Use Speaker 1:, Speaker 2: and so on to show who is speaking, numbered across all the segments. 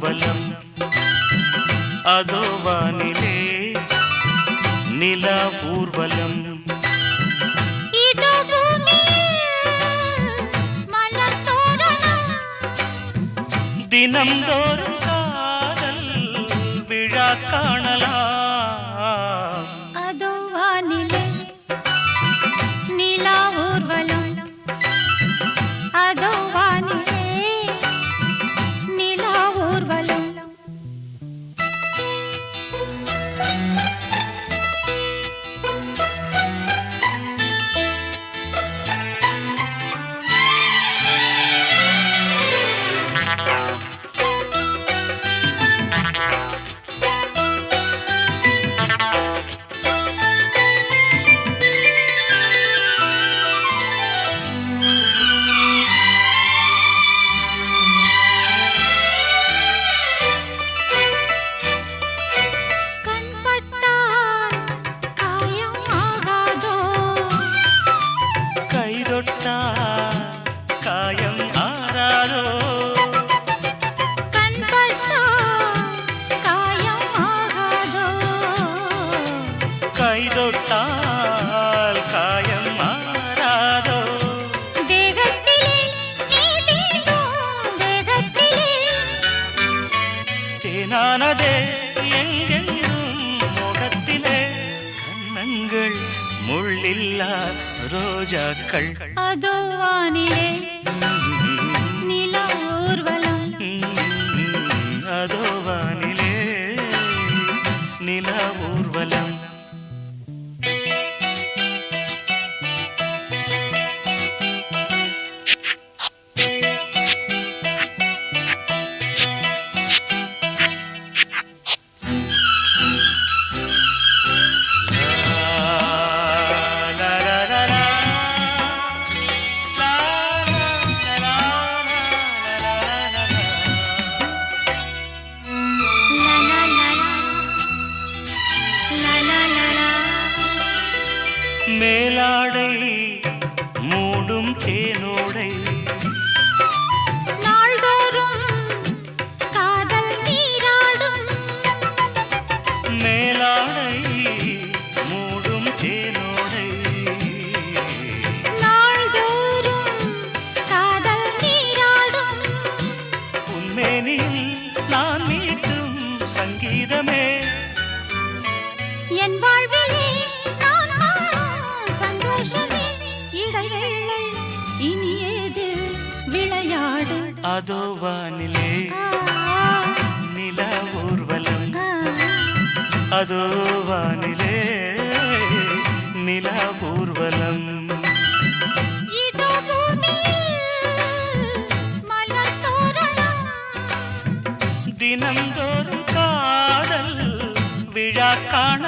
Speaker 1: బలం అదో
Speaker 2: వానిలే నిలా పూర్వలం தினம்
Speaker 1: தோறும் காதல் விழா காணலாம்
Speaker 2: என் வாழ்விலே நான் சந்தோஷமே. இடைவேளை இனியேது விளையாடு
Speaker 1: அதோ வானிலே நில ஊர்வலம். அதோ தினந்தோறும் காதல் விழா
Speaker 3: காண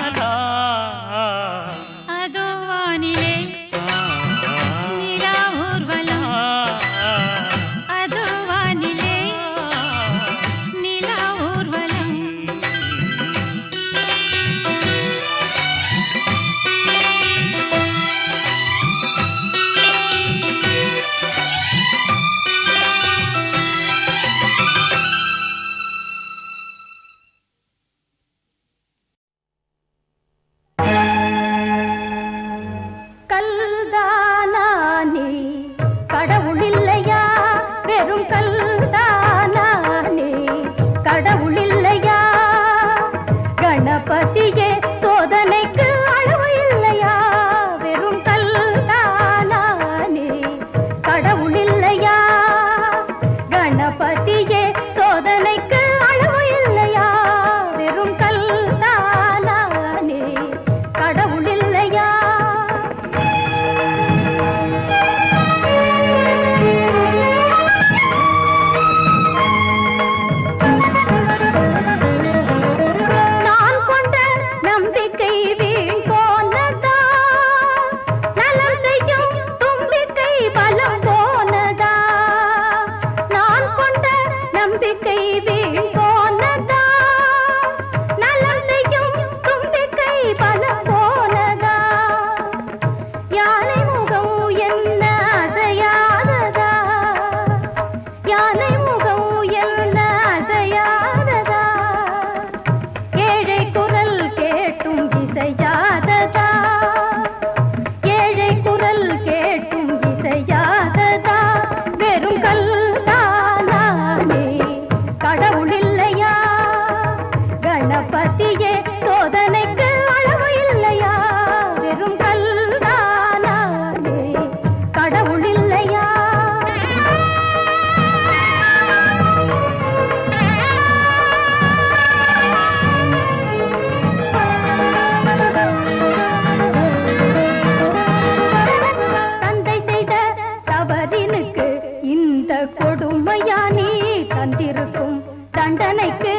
Speaker 3: தண்டனைக்கு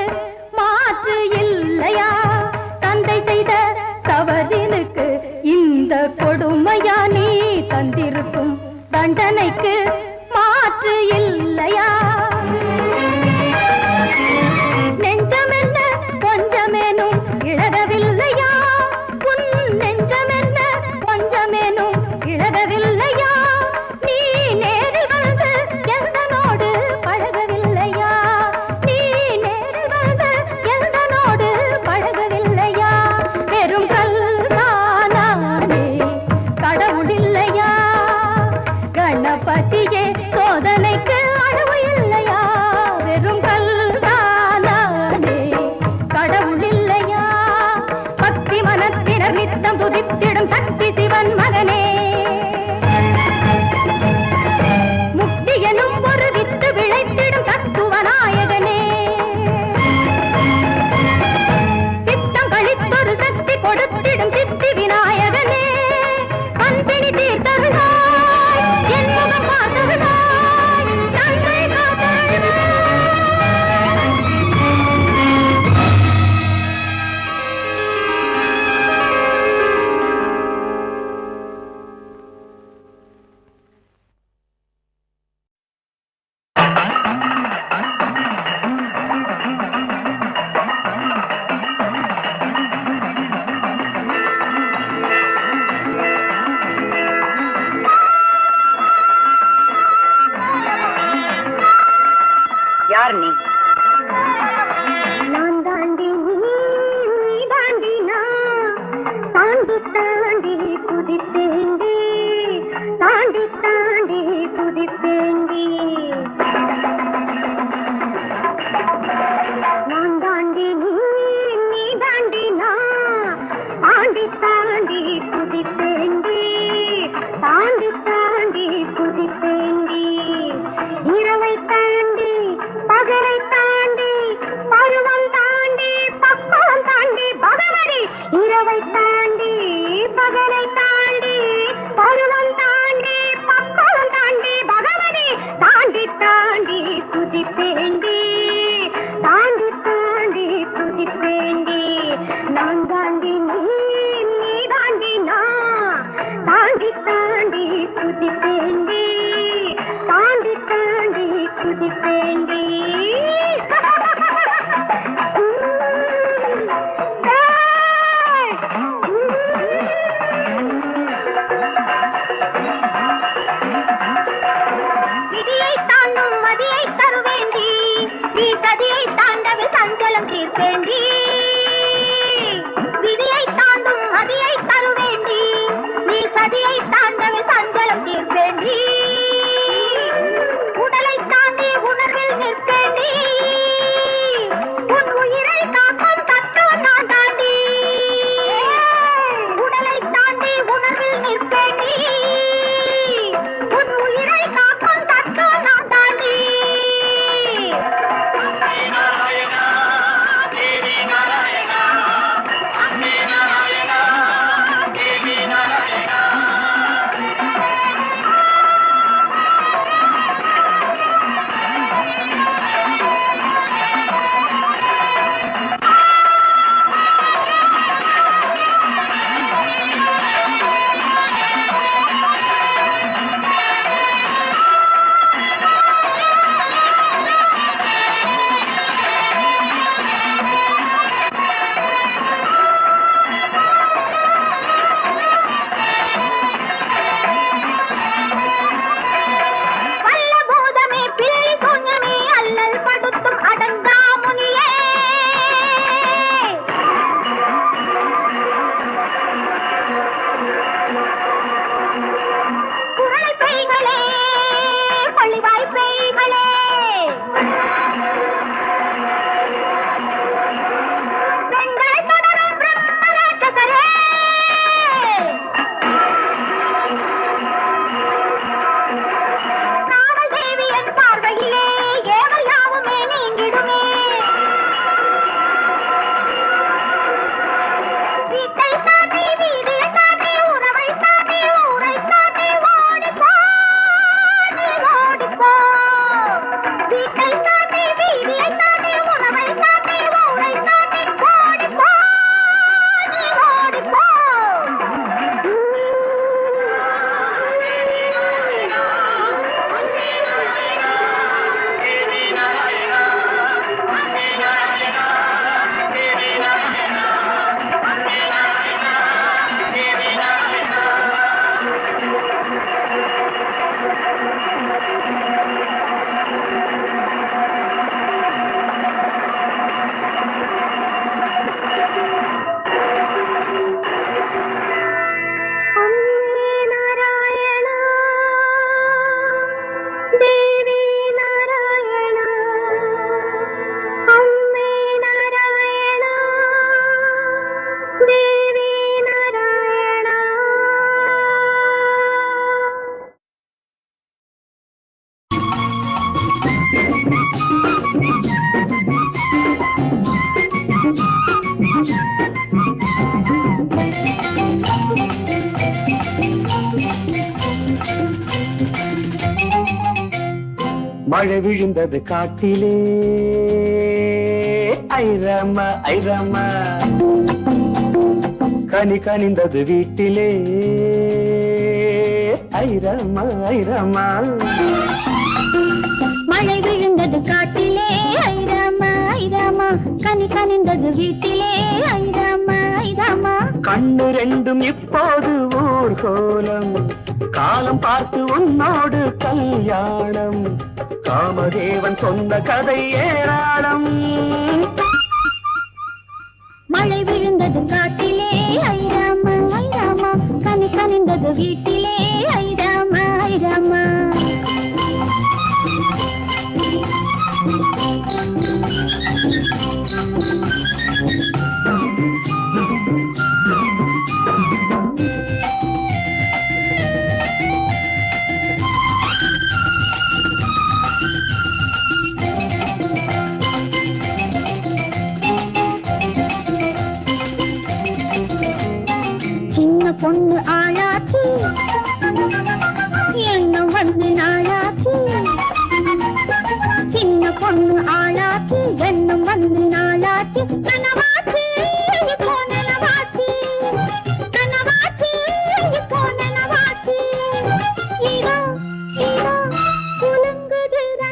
Speaker 3: மாற்று இல்லையா? தந்தை செய்த தவறினுக்கு இந்த கொடுமையா நீ தந்திருக்கும் தண்டனைக்கு மாற்று இல்லையா?
Speaker 4: 天地
Speaker 5: மழை விழுந்தது காட்டிலே. ஐரம ஐரம. கனி கனிந்தது வீட்டிலே. ஐரம ஐரம.
Speaker 6: மழை விழுந்தது காட்டிலே. ஐராமா கனி கனிந்தது வீட்டிலே. ஐராமா ஐராமா
Speaker 5: கண்ணு ரெண்டும் இப்போது ஊர்கோலம் காலம். பார்த்து உன்னோடு கல்யாணம். காமதேவன் சொன்ன கதை ஏராளம்.
Speaker 6: மழை விழுந்தது காட்டிலே. ஐராமா ஐராமா கனி கனிந்தது வீட்டிலே.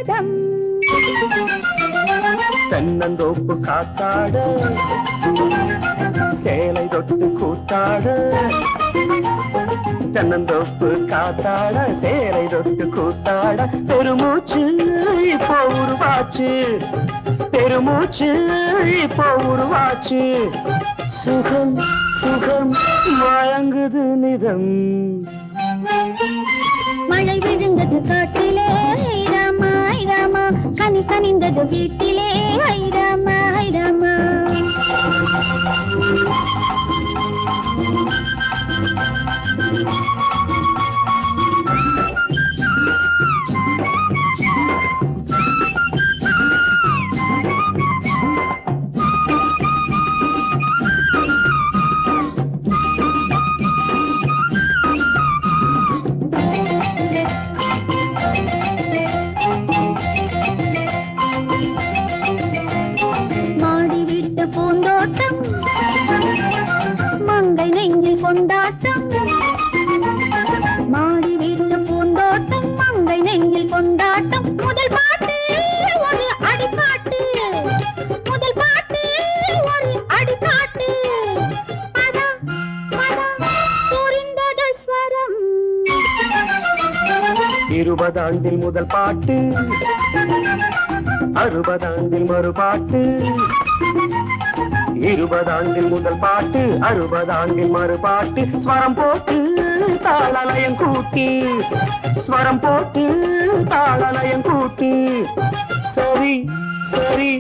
Speaker 6: கூட்டம்
Speaker 5: தென்னந்தோப்பு காத்தாட சேலை தொட்டு கூத்தாட தென்னந்தோப்பு காத்தாட சேலை தொட்டு கூத்தாட. பெருமூச்சு இப்போ உருவாச்சு. பெருமூச்சு இப்போ உருவாச்சு. சுகம் சுகம் வழங்குது நிதம்.
Speaker 6: மழை விழுந்தது காட்டிலே ஐராமா கனி கனிந்தது வீட்டிலே. ஐராமா ஐராமா முதல் பாட்டு.
Speaker 5: அறுபதாண்டில் மறுபாட்டு. இருபதாண்டில் முதல் பாட்டு. அறுபதாண்டில் மறுபாட்டு. ஸ்வரம் போட்டு தாளலயம் கூட்டி. ஸ்வரம் போட்டு தாளலயம் கூட்டி. சரி சரி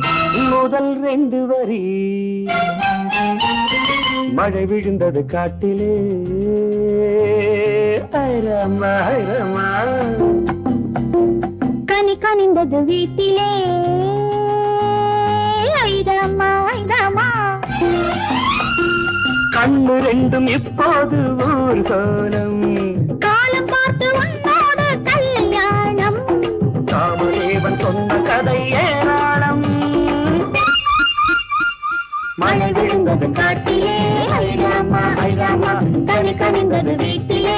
Speaker 5: முதல் ரெண்டு வரி. மழை விழுந்தது காட்டிலே. ஐரமா ஐரமா.
Speaker 6: கனி கனிந்தது வீட்டிலே. ஐதமா ஐதமா
Speaker 5: கண்ணு ரெண்டும் இப்போது ஊர்கோலம்
Speaker 6: காலம்? பார்த்து உன்னோட கல்யாணம்.
Speaker 5: காமதேவன் சொன்ன கதை ஏராளம். மழை விழுந்தது காட்டிலே. ஐராமா ஐராமா
Speaker 6: கனி கனிந்தது வீட்டிலே.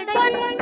Speaker 6: জীবন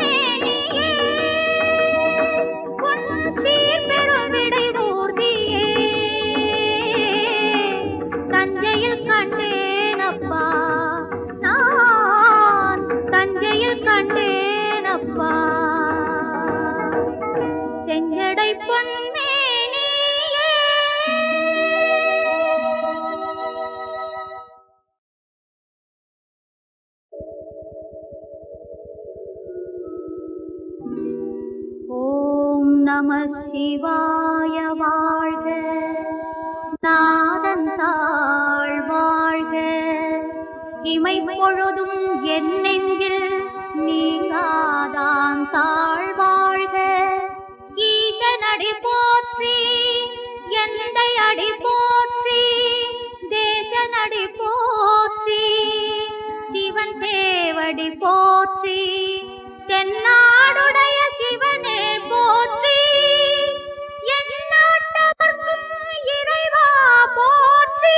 Speaker 6: இமைப்பொழுதும் என்னெங்கில் நீங்காதான் தாழ்வாழ்க ஈசனடி போற்றி எந்தை அடி போற்றி தேசனடி போற்றி சிவன் சேவடி போற்றி தென்னாடுடைய சிவனே போற்றி.
Speaker 7: என் நாட்டவர்க்கும் இறைவா போற்றி.